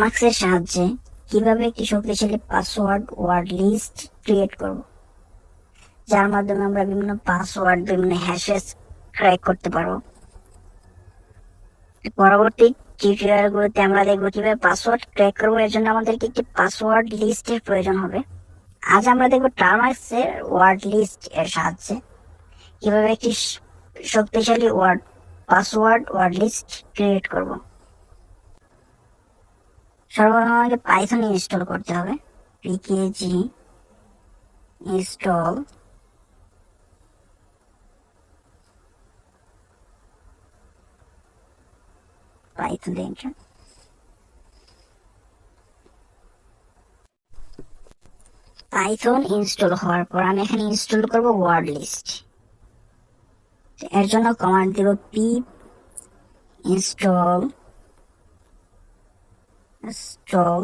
টার্মাক্সের সাহায্যে কীভাবে একটি শক্তিশালী পাসওয়ার্ড ওয়ার্ড লিস্ট ক্রিয়েট করব? যার মাধ্যমে আমরা বিভিন্ন পাসওয়ার্ড বিভিন্ন হ্যাশেস ক্র্যাক করতে পারব। পরবর্তী টিউটোরিয়ালগুলোতে আমরা দেখব কীভাবে পাসওয়ার্ড ক্র্যাক করব। এর জন্য আমাদেরকে একটি পাসওয়ার্ড লিস্টের প্রয়োজন হবে। আজ আমরা দেখব টার্মাক্সের ওয়ার্ড লিস্ট এর সাহায্যে কীভাবে একটি শক্তিশালী word password word list create করব। সর্বপ্রথম আমাকে পাইথন ইনস্টল করতে হবে। Pkg install Python Python install হওয়ার পর আমি এখানে ইনস্টল করব ওয়ার্ড লিস্ট এর জন্য কমান্ড দেব pip install install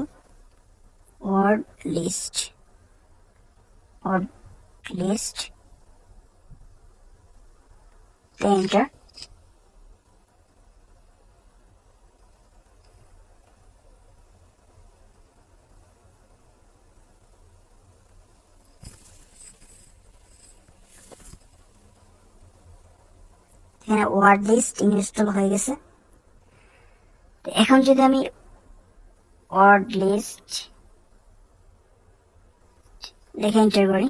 word list word list enter এখানে ওয়ার্ড লিস্ট ইনস্টল হয়ে গেছে। এখন যদি আমি ওয়ার্ড লিস্ট দেখে এন্টার করি।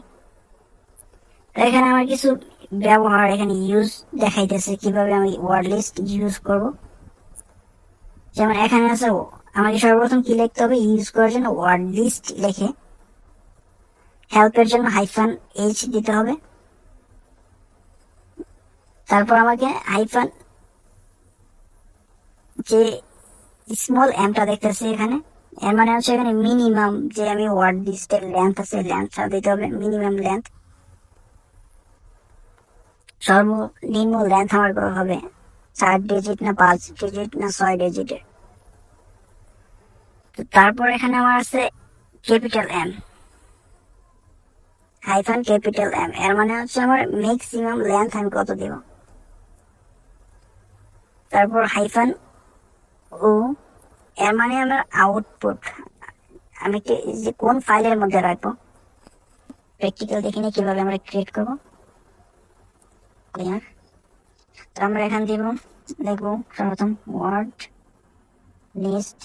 এখানে আমার কিছু ব্যবহার এখানে ইউজ দেখাইতেছে, কীভাবে আমি ওয়ার্ড লিস্ট ইউজ করব। যেমন এখানে আছে, আমাকে সর্বপ্রথম কি লিখতে হবে? ইউজ করার জন্য ওয়ার্ড লিস্ট লিখে হেল্পের জন্য হাইফান এইচ দিতে হবে। তারপর আমাকে হাইফান যে স্মল এমটা দেখতেছি এখানে। এর মানে হচ্ছে এখানে মিনিমাম যে আমি ওয়ার্ড লিস্টের লেন্থ আছে লেন্থটা দিতে হবে মিনিমাম লেন্থ সর্বনিম্ন লেন্থ আমার হবে? চার ডিজিট না পাঁচ ডিজিট না ছয় ডিজিটের তো তারপর এখানে আমার আছে capital M hyphen capital M এর মানে হচ্ছে আমার ম্যাক্সিমাম লেন্থ আমি কত দিব? তারপর হাইফান ও এর মানে আমার আউটপুট আমি কি যে কোন ফাইলের মধ্যে রাখব? প্র্যাকটিক্যাল দেখি নিয়ে কীভাবে আমরা ক্রিয়েট করব? ক্লিয়ার তো আমরা এখান দিব দেখব সর্বপ্রথম ওয়ার্ড লিস্ট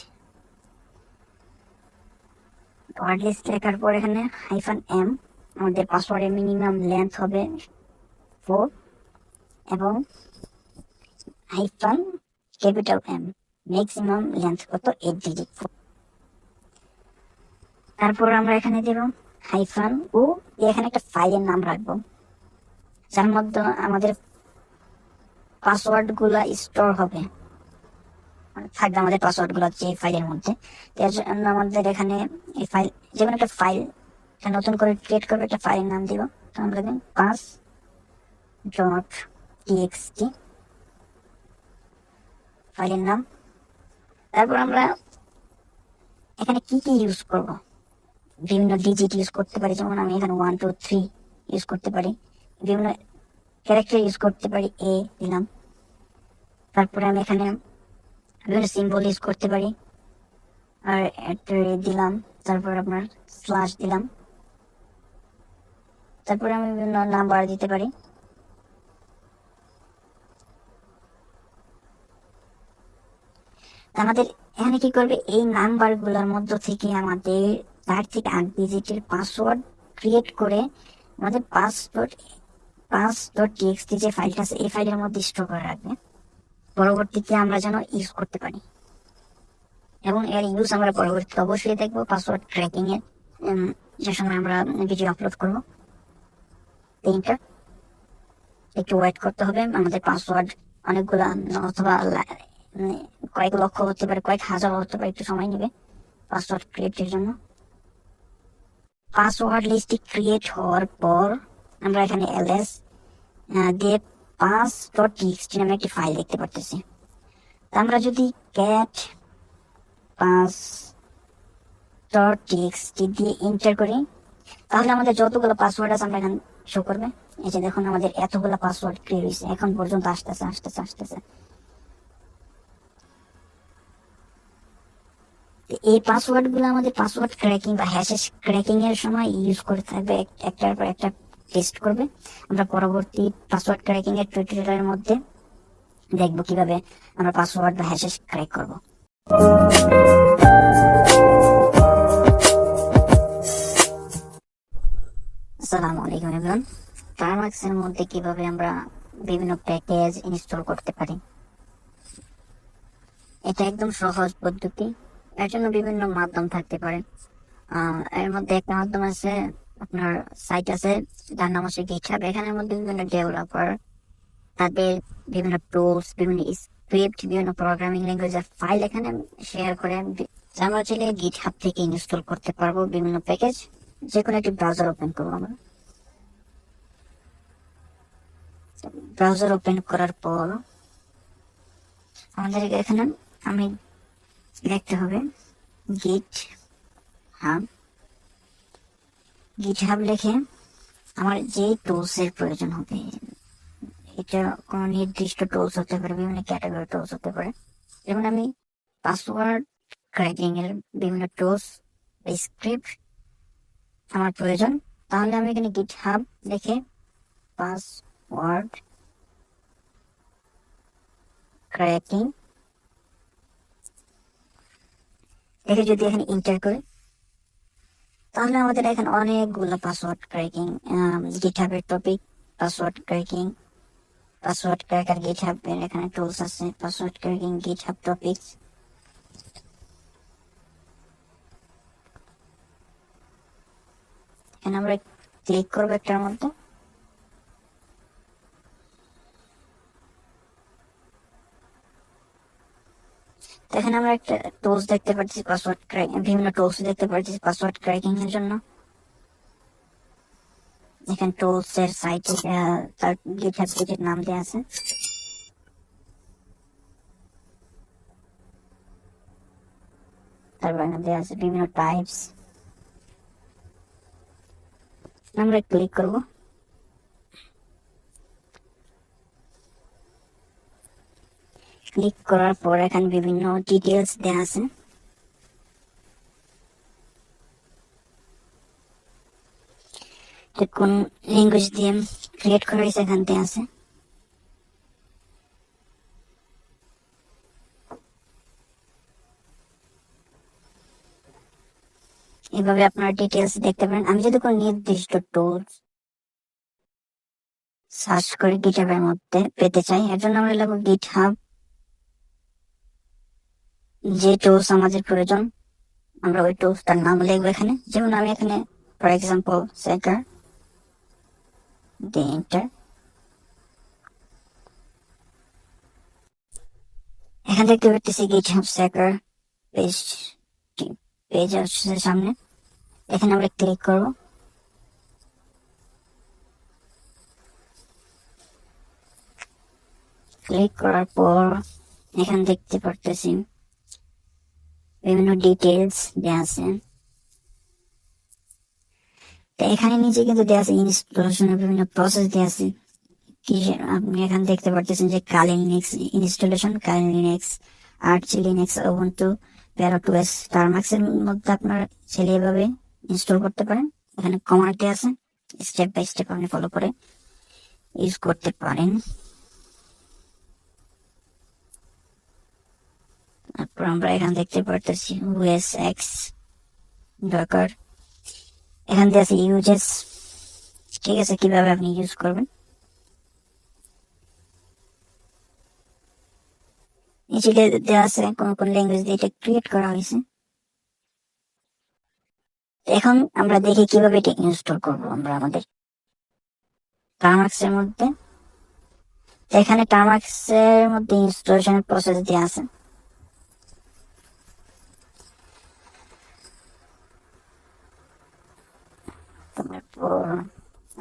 ওয়ার্ড লিস্ট লেখার পর এখানে হাইফান এম আমাদের পাসওয়ার্ডের মিনিমাম লেন্থ হবে ফোর এবং hyphen capital M maximum length কত? এইট ডিজিট তারপর আমরা এখানে দেব হাইফান ও এখানে একটা ফাইলের নাম রাখব। যার মধ্যে আমাদের পাসওয়ার্ডগুলা স্টোর হবে। মানে থাকবে আমাদের পাসওয়ার্ডগুলো যে ফাইলের মধ্যে। এর জন্য আমাদের এখানে এই ফাইল যে কোনো একটা ফাইল নতুন করে ক্রিয়েট করবে, একটা ফাইলের নাম দিব। তো আমরা দিন পাস ডট টিএক্সটি ফাইলের নাম। তারপর আমরা এখানে কি কি ইউজ করব? বিভিন্ন ডিজিট ইউজ করতে পারি, যেমন আমি এখানে ওয়ান টু থ্রি ইউজ করতে পারি। বিভিন্ন ক্যারেক্টার ইউজ করতে পারি এ দিলাম। তারপরে আমি এখানে বিভিন্ন সিম্বল ইউজ করতে পারি। আর একটা দিলাম, তারপর আপনার স্ল্যাশ দিলাম। তারপরে আমি বিভিন্ন নাম্বার দিতে পারি আমাদের এখানে কি করবে? এই নাম্বারগুলোর মধ্য থেকে আমাদের চার থেকে আট ডিজিটের পাসওয়ার্ড ক্রিয়েট করে আমাদের পাসওয়ার্ড পাস ডট টিএক্সটি যে ফাইলটা আছে, এই ফাইলের মধ্যে স্টোর করে রাখবে। পরবর্তীতে আমরা যেন ইউজ করতে পারি। এবং এর ইউজ আমরা পরবর্তীতে অবশ্যই দেখব পাসওয়ার্ড ট্র্যাকিং এর। যে সময় আমরা ভিডিও আপলোড করব। তিনটা। একটু ওয়েট করতে হবে। আমাদের পাসওয়ার্ড অনেকগুলা, অথবা কয়েক লক্ষ হতে পারে, কয়েক হাজার হতে পারে, একটু সময় নেবে পাসওয়ার্ড ক্রিয়েটের জন্য। পাসওয়ার্ড লিস্টটি ক্রিয়েট হওয়ার পর আমরা এখানে এলএস দিয়ে পাঁচ ডট টিএক্সটি নামে একটি ফাইল দেখতে পারতেছি। তা আমরা যদি ক্যাট পাঁচ ডট টিএক্সটি দিয়ে এন্টার করি, তাহলে আমাদের যতগুলো পাসওয়ার্ড আছে আমরা এখানে শো করবে। এই যে দেখুন আমাদের এতগুলো পাসওয়ার্ড ক্রিয়েট হয়েছে, এখন পর্যন্ত আসতেছে আসতেছে আসতেছে। এই পাসওয়ার্ডগুলো আমাদের পাসওয়ার্ড ক্র্যাকিং বা হ্যাশেস ক্র্যাকিং এর সময় ইউজ করে থাকবে একটার পর একটা টেস্ট করবে। আমরা পরবর্তী পাসওয়ার্ড ক্র্যাকিং এর টিউটোরিয়ালের মধ্যে দেখব কীভাবে আমরা পাসওয়ার্ড বা হ্যাশেস ক্র্যাক করব। আসসালামু আলাইকুম এভরিওয়ান টার্মাক্স এর মধ্যে কীভাবে আমরা বিভিন্ন প্যাকেজ ইনস্টল করতে পারি? এটা একদম সহজ পদ্ধতি। এর জন্য বিভিন্ন মাধ্যম থাকতে পারে। এর মধ্যে একটা মাধ্যম আছে, আপনার সাইট আছে, যার নাম হচ্ছে গিটহাব এখানের মধ্যে বিভিন্ন ডেভেলপার তাদের বিভিন্ন টুলস বিভিন্ন স্ক্রিপ্ট বিভিন্ন প্রোগ্রামিং ল্যাঙ্গুয়েজের ফাইল এখানে শেয়ার করে। আমরা চাইলে গিটহাব থেকে ইনস্টল করতে পারব বিভিন্ন প্যাকেজ যে কোনো একটি ব্রাউজার ওপেন করব আমরা। ব্রাউজার ওপেন করার পর আমাদের এখানে আমি দেখতে হবে। গিট হাব গিট হাব লিখে আমার যে টুলস এর প্রয়োজন হবে, এটা কোনো নির্দিষ্ট টুলস হতে পারে, বিভিন্ন ক্যাটাগরি টুলস হতে পারে। যেমন আমি পাসওয়ার্ড ক্র্যাকিং এর বিভিন্ন টুলস স্ক্রিপ্ট আমার প্রয়োজন, তাহলে আমি এখানে গিট হাব লিখে পাসওয়ার্ড ক্র্যাকিং দেখে যদি এখানে ইন্টার করে, তাহলে আমাদের এখানে অনেকগুলো password cracking গিটহাবের topic password cracking password cracker গিটহাবের এখানে টুলস আছে পাসওয়ার্ড ক্র্যাকিং গিটহাব টপিকস এখানে আমরা ক্লিক করব একটার মধ্যে। তো এখানে আমরা একটা টুলস দেখতে পাচ্ছি পাসওয়ার্ড ক্র্যাকিং বিভিন্ন টুলস দেখতে পাচ্ছি পাসওয়ার্ড ক্র্যাকিং এর জন্য। এখানে টুলস এর সাইটে তার গিটহাব পেজের নাম দেওয়া আছে। তারপর এখানে দেওয়া আছে বিভিন্ন টাইপস আমরা ক্লিক করব। ক্লিক করার পর এখানে বিভিন্ন ডিটেলস দেওয়া আছে। কোন ল্যাঙ্গুয়েজ দিয়ে ক্রিয়েট করা হয়েছে এখান থেকে আছে। এভাবে আপনারা ডিটেলস দেখতে পারেন। আমি যদি কোনো নির্দিষ্ট টুল সার্চ করে গিটহাবের মধ্যে পেতে চাই, এর জন্য আমরা লিখব গিটহাব যে টুলস আমাদের প্রয়োজন, আমরা ওই টুলস তার নাম লিখব এখানে। যেমন আমি এখানে ফর এক্সাম্পল সেকার দিয়ে এন্টার এখান দেখতে পাচ্ছি গিটহাব সেকার পেজ পেজ আসছে সামনে। এখানে আমরা ক্লিক করব। ক্লিক করার পর এখানে দেখতে পারতেছি বিভিন্ন ডিটেলস দেওয়া আছে। এখানে নিচে কিন্তু দেওয়া আছে ইনস্টলেশনের বিভিন্ন প্রসেস দেওয়া আছে। আপনি এখানে দেখতে পারতেছেন যে Kali Linux installation Kali Linux Arch Linux Ubuntu Parrot to S Termux এর মধ্যে আপনার ছেলে এভাবে ইনস্টল করতে পারেন। এখানে কমান্ড আছে। স্টেপ বাই স্টেপ আপনি ফলো করে ইউজ করতে পারেন। তারপর আমরা এখানে দেখতে পারতেছি ওএস এক্স ডকার এখান থেকে আছে ইউজেস ঠিক আছে, কীভাবে আপনি ইউজ করবেন? নিচে দেওয়া আছে কোন কোন ল্যাঙ্গুয়েজ দিয়ে এটা ক্রিয়েট করা হয়েছে। এখন আমরা দেখি কীভাবে এটা ইনস্টল করব আমরা আমাদের টার্মাক্স এর মধ্যে এখানে টার্মাক্স এর মধ্যে ইনস্টলেশনের প্রসেস দেওয়া আছে।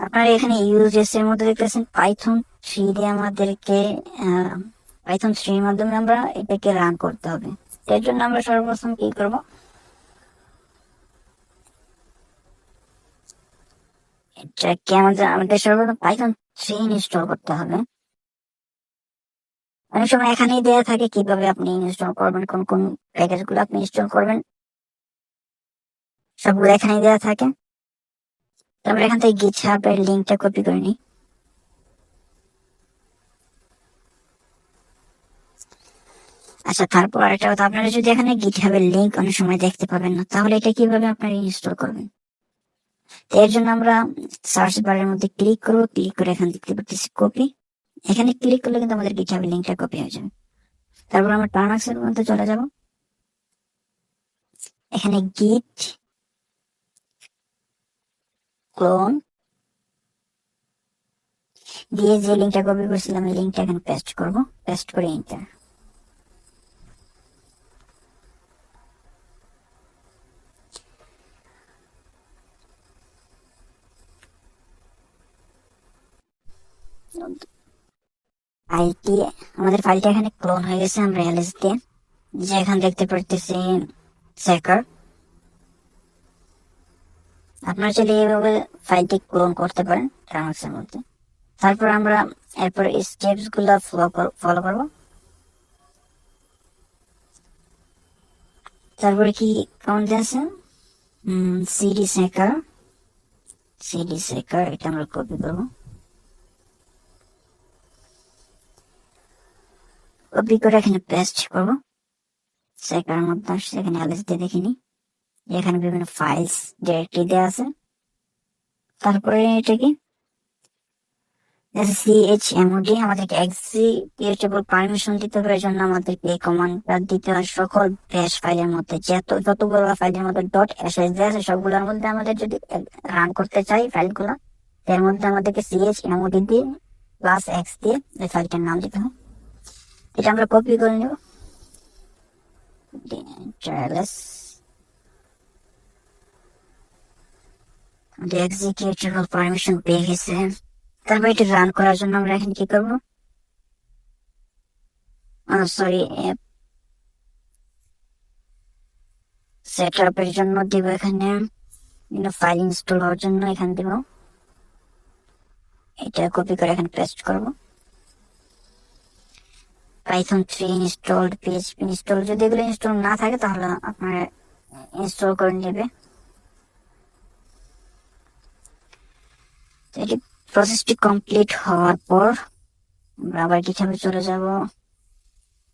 আপনারা এখানে ইউজেস এর মধ্যে দেখতেছেন পাইথন থ্রি দিয়ে আমাদেরকে পাইথন থ্রির মাধ্যমে আমরা এটাকে রান করতে হবে। এর জন্য আমরা সর্বপ্রথম কি করব? এটাকে আমাদের আমাদের সর্বপ্রথম পাইথন থ্রি ইনস্টল করতে হবে। অনেক সময় এখানেই দেওয়া থাকে কীভাবে আপনি ইনস্টল করবেন, কোন কোন প্যাকেজগুলো আপনি ইনস্টল করবেন। সবগুলো এখানে দেওয়া থাকে। তো আমরা এখান থেকে গিটহাবের লিঙ্কটা কপি করে নিই। আচ্ছা তারপর একটা কথা, আপনারা যদি এখানে গিটহাবের লিঙ্ক অনেক সময় দেখতে পাবেন না, তাহলে এটা কীভাবে আপনারা ইনস্টল করবেন? এর জন্য আমরা সার্চ বারের মধ্যে ক্লিক করব ক্লিক করে এখানে দেখতে পাচ্ছি কপি এখানে ক্লিক করলে কিন্তু আমাদের গিটহাবের লিঙ্কটা কপি হয়ে যাবে। তারপর আমরা টার্মাক্সের মধ্যে চলে যাব। এখানে গিট ক্লোন দিয়ে যে লিঙ্কটা কপি করেছিলাম, এই লিঙ্কটা এখানে পেস্ট করব। পেস্ট করে এন্টার আইটি, আমাদের ফাইলটা এখানে ক্লোন হয়ে গেছে, আমরা এলএস দিয়ে যে এখানে দেখতে পারতেছি সেকার আপনারা চাইলে এইভাবে ফাইলটি ক্লোন করতে পারেন ট্রানক্সের মধ্যে। তারপর আমরা এরপর স্টেপসগুলো ফলো করব। তারপরে কি কেমন আছে? সিডি সেকার সিডি সেকার এটা আমরা কপি করব। কপি করে এখানে পেস্ট করব। সেকার মধ্যে আসছে, এখানে এলএস দিয়ে দেখিনি এখানে বিভিন্ন ফাইলস ডিরেক্টরি দেওয়া আছে। তারপরে এটা কি? সিএইচ এমওডি আমাদেরকে এক্সিকিউটেবল পারমিশন দিতে হবে এর জন্য আমাদেরকে এই কমান্ডটা দিতে হয় সকল ব্যাশ ফাইলের মধ্যে। যত যতগুলো ফাইলের মধ্যে ডট এসএস দেওয়া আছে, সবগুলোর মধ্যে আমাদের যদি রান করতে চাই ফাইলগুলো এর মধ্যে আমাদেরকে সিএইচ এমওডি দিয়ে প্লাস এক্স দিয়ে এই ফাইলটার নাম দিতে হয় এটা আমরা কপি করে নেব। ট্রায়ালেস এক্সিকিউটেবল পারমিশন পেয়ে গেছে, তারপর এটা রান করার জন্য আমরা এখন কি করব? সরি সেট আপের জন্য দিব এখানে ফাইল ইনস্টল হওয়ার জন্য এখানে দিব। এটা কপি করে এখানে পেস্ট করব। Python three installed PHP install যদি এগুলো ইনস্টল না থাকে, তাহলে আপনার ইনস্টল করে নেবে। তো প্রসেসটি কমপ্লিট হওয়ার পর আমরা আবার কীভাবে চলে যাব।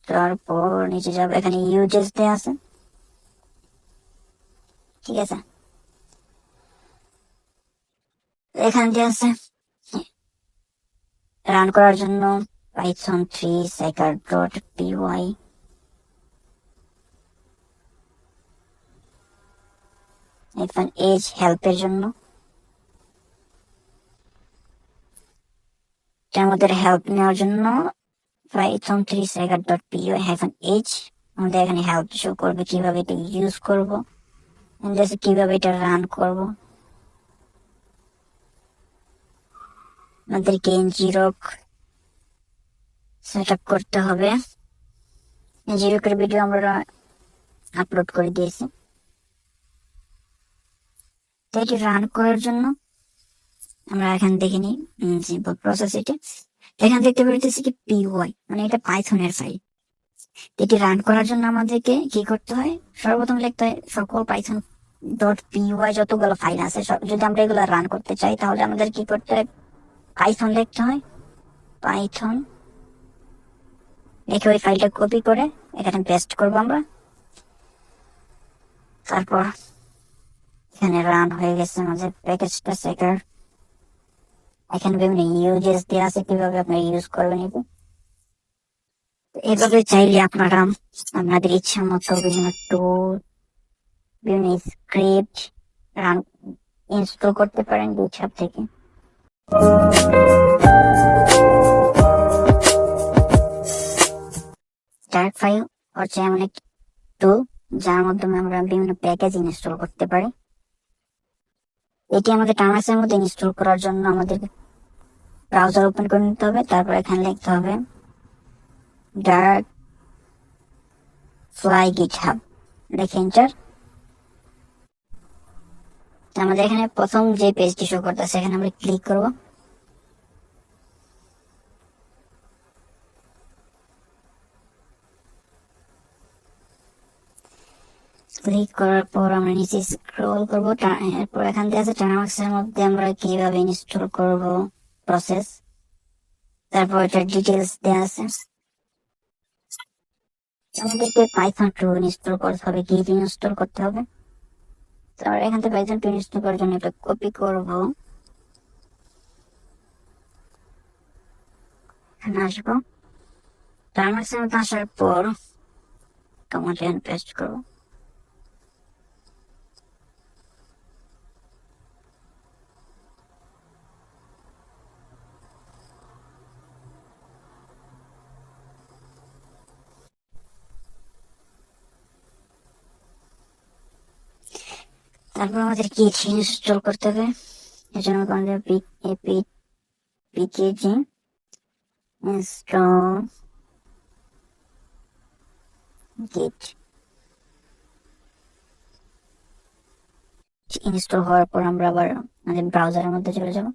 তারপর নিচে যাব, এখানে ইউজেস দেওয়া আছে। ঠিক আছে? এখানে দেওয়া আছে রান করার জন্য পাইথন থ্রি সাইকার ডট পিওয়াই এজ হেল্পের জন্য। আমাদের হেল্প নেওয়ার জন্য পাইথন থ্রি সাইকার ডট পিও হাইফান এইচ আমাদের এখানে হেল্প শো করবে কীভাবে এটা ইউজ করব কীভাবে এটা রান করব। আমাদেরকে জিরক সেট আপ করতে হবে। জিরকের ভিডিও আমরা আপলোড করে দিয়েছি। তো এটি রান করার জন্য আমরা এখান দেখে নিই প্রসেস এটা। এখান দেখতে পারতেছি কি পিওয়াই মানে এটা পাইথনের ফাইল এটি রান করার জন্য আমাদেরকে কি করতে হয়? সর্বপ্রথম লিখতে হয় সকল পাইথন ডট পিওয়াই যতগুলো ফাইল আছে যদি আমরা এগুলো রান করতে চাই, তাহলে আমাদের কি করতে হয়? পাইথন লিখতে হয়। পাইথন লিখে ওই ফাইলটা কপি করে এখানে পেস্ট করব আমরা। তারপর এখানে রান হয়ে গেছে আমাদের প্যাকেজটা সেকার এখানে বিভিন্ন ইউজেস দেওয়া আছে কীভাবে আপনারা ইউজ করবেন এটা এভাবে চাইলে আপনারা আপনাদের ইচ্ছা মতো বিভিন্ন টুল বিভিন্ন স্ক্রিপ্ট রান ইনস্টল করতে পারেন গিটহাব থেকে ডার্ক ফাইল হচ্ছে এমন একটি টুল যার মাধ্যমে আমরা বিভিন্ন প্যাকেজ ইনস্টল করতে পারি এটি আমাদের টামাসের মধ্যে ইনস্টল করার জন্য আমাদের ব্রাউজার ওপেন করে নিতে হবে, তারপর এখানে লিখতে হবে ডার্ক ফ্লাই গিট হাব লিখে এন্টার আমাদের এখানে প্রথম যে পেজটি শো করতেছে, এখানে আমরা ক্লিক করব। ক্লিক করার পর আমরা নিচে স্ক্রল করব এরপর এখান থেকে আছে টার্মাক্স এর মধ্যে আমরা কীভাবে ইনস্টল করব প্রসেস তারপর এটা ডিটেলস দেওয়া আছে। আমাদেরকে পাইথন টু ইনস্টল করতে হবে গিট ইনস্টল করতে হবে। তারপর এখান থেকে পাইথন টু ইনস্টল করার জন্য এটা কপি করব। এখানে আসব। টার্মাক্স এর মধ্যে আসার পর কমান্ড পেস্ট করব। তারপর আমাদের কি ইনস্টল করতে হবে। এর জন্য apt pkg install Git install হওয়ার পর আমরা আবার আমাদের ব্রাউজারের মধ্যে চলে যাব।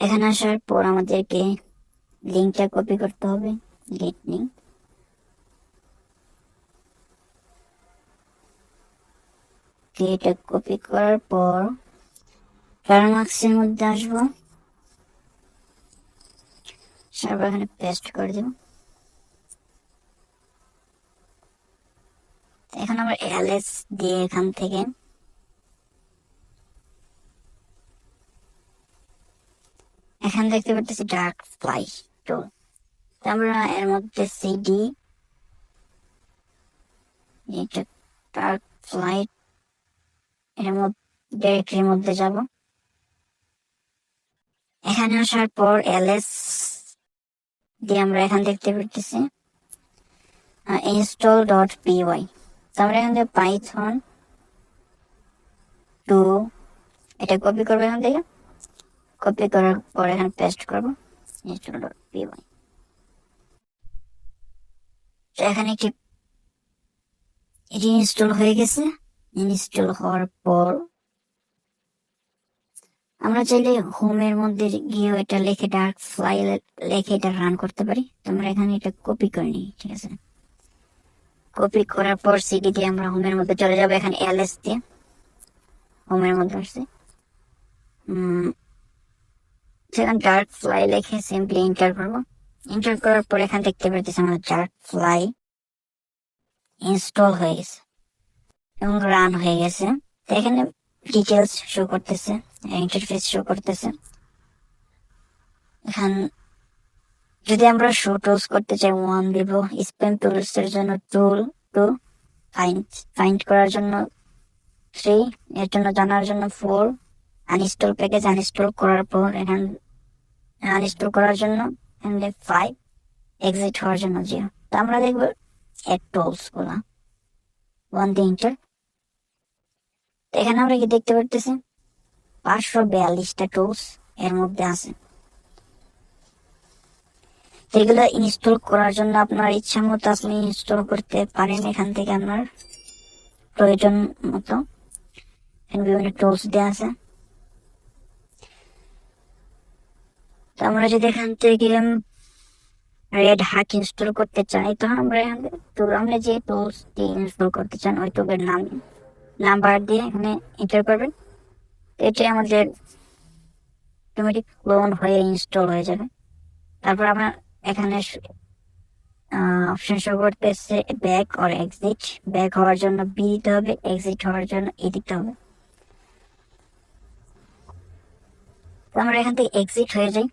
এখানে আসার পর আমাদেরকে লিঙ্কটা কপি করতে হবে। গেট লিঙ্ক এটা কপি করার পর টার্মাক্সের মধ্যে আসব। তারপর এখানে পেস্ট করে দেব। এখন আমরা এলএস দিয়ে এখান থেকে এখান দেখতে পাচ্ছি ডার্ক ফ্লাই টুল আমরা এর মধ্যে সিডি এটা ডার্ক ফ্লাইট এর মধ্যে ডিরেক্টরির মধ্যে যাব। এখানে আসার পর এলএস দিয়ে আমরা এখান দেখতে পারতেছি ইনস্টল ডট পিওয়াই তো আমরা এখান থেকে পাইথন টু এটা কপি করব এখান থেকে। কপি করার পর এখানে পেস্ট করব ইনস্টল ডট পিওয়াই এখানে একটি, এটি ইনস্টল হয়ে গেছে। ইনস্টল হওয়ার পর আমরা চাইলে হোমের মধ্যে গিয়ে এটা লিখে ডার্ক ফাইল লিখে এটা রান করতে পারি। তো আমরা এখানে এটা কপি করে নিই, ঠিক আছে? কপি করার পর সিডি দিয়ে আমরা হোমের মধ্যে চলে যাব, এখানে এলএস দিয়ে। হোমের মধ্যে আসছে। সেখানে ডার্ক ফ্লাই লিখে সিম্পলি এন্টার করব। এন্টার করার পর এখানে দেখতে পাচ্ছি আমাদের ডার্ক ফ্লাই ইনস্টল হয়ে গেছে। এবং রান হয়ে গেছে। এখানে ডিটেলস শো করতেছে ইন্টারফেস শো করতেছে। এখান যদি আমরা শো টুলস করতে চাই ওয়ান দিব স্পেম টুলস এর জন্য টুল টু ফাইন্ড ফাইন্ড করার জন্য থ্রি এর জন্য জানার জন্য ফোর আনইনস্টল প্যাকেজ আনইনস্টল করার পর এখান আনইনস্টল করার জন্য ফাইভ এক্সিট হওয়ার জন্য জিরো তো আমরা দেখব এর টুলসগুলা। ওয়ান দি ইন্টার এখানে আমরা কি দেখতে পারতেছি? পাঁচশো বিয়াল্লিশটা টুলস এর মধ্যে আছে। এগুলো ইনস্টল করার জন্য আপনার ইচ্ছা মতো আপনি ইনস্টল করতে পারেন এখান থেকে আপনার প্রয়োজন মতো। বিভিন্ন টুলস দেওয়া আছে। তো আমরা যদি এখান থেকে রেড হাক ইনস্টল করতে চাই, তো আমরা এখান থেকে আমরা যে টুলস দিয়ে ইনস্টল করতে চান ওই টুলের নাম নাম্বার দিয়ে এখানে এন্টার করবেন। এটি আমাদের অটোমেটিক ক্লোন হয়ে ইনস্টল হয়ে যাবে। তারপর আমরা এখানে অপশন শো করতেছে ব্যাক অর এক্সিট ব্যাক হওয়ার জন্য বি দিতে হবে এক্সিট হওয়ার জন্য ই দিতে হবে। আমরা এখান থেকে এক্সিট হয়ে যাই।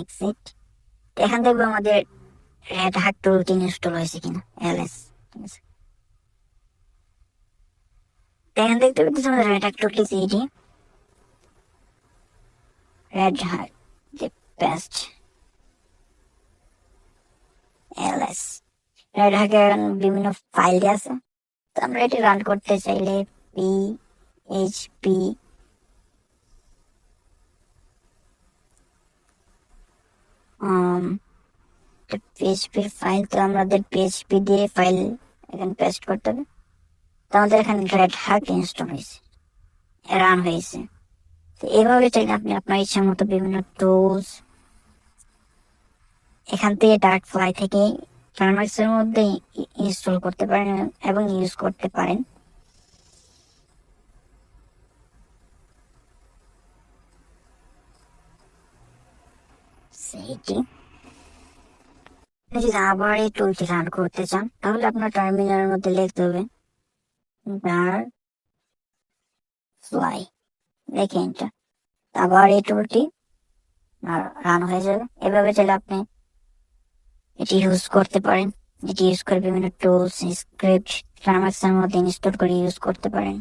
এক্সিট এখান থেকে আমাদের রেড হাক টুলটি ইনস্টল হয়েছে কিনা এলএস ঠিক আছে? এখান দেখতে পাচ্ছি আমাদের রেড হাক টুলটি CD red hawk the best ls red হাকের বিভিন্ন ফাইল দিয়ে আছে। তো আমরা এটি রান করতে চাইলে পি এইচ পি পিএইচপির ফাইল তো আমাদের পিএইচপি দিয়ে ফাইল এখানে পেস্ট করতে হবে। আমাদের এখানে রেড হাক ইনস্টল হয়েছে রান হয়েছে। তো এভাবে চাইলে আপনি আপনার ইচ্ছা মতো বিভিন্ন টুলস এখান থেকে ডার্ক ফ্লাই থেকে টার্মাক্স এর মধ্যে ইনস্টল করতে পারেন এবং ইউজ করতে পারেন। সেইটি। যদি আবার এই টুলটি রান করতে চান, তাহলে আপনার টার্মিনালের মধ্যে লিখতে হবে বার ফ্লাই দেখে এটা আবার এই টুলটি রান হয়ে যাবে। এভাবে চাইলে আপনি এটি ইউজ করতে পারেন। এটি ইউজ করে বিভিন্ন টুলস স্ক্রিপ্ট ট্রামাক্সের মধ্যে ইনস্টল করে ইউজ করতে পারেন।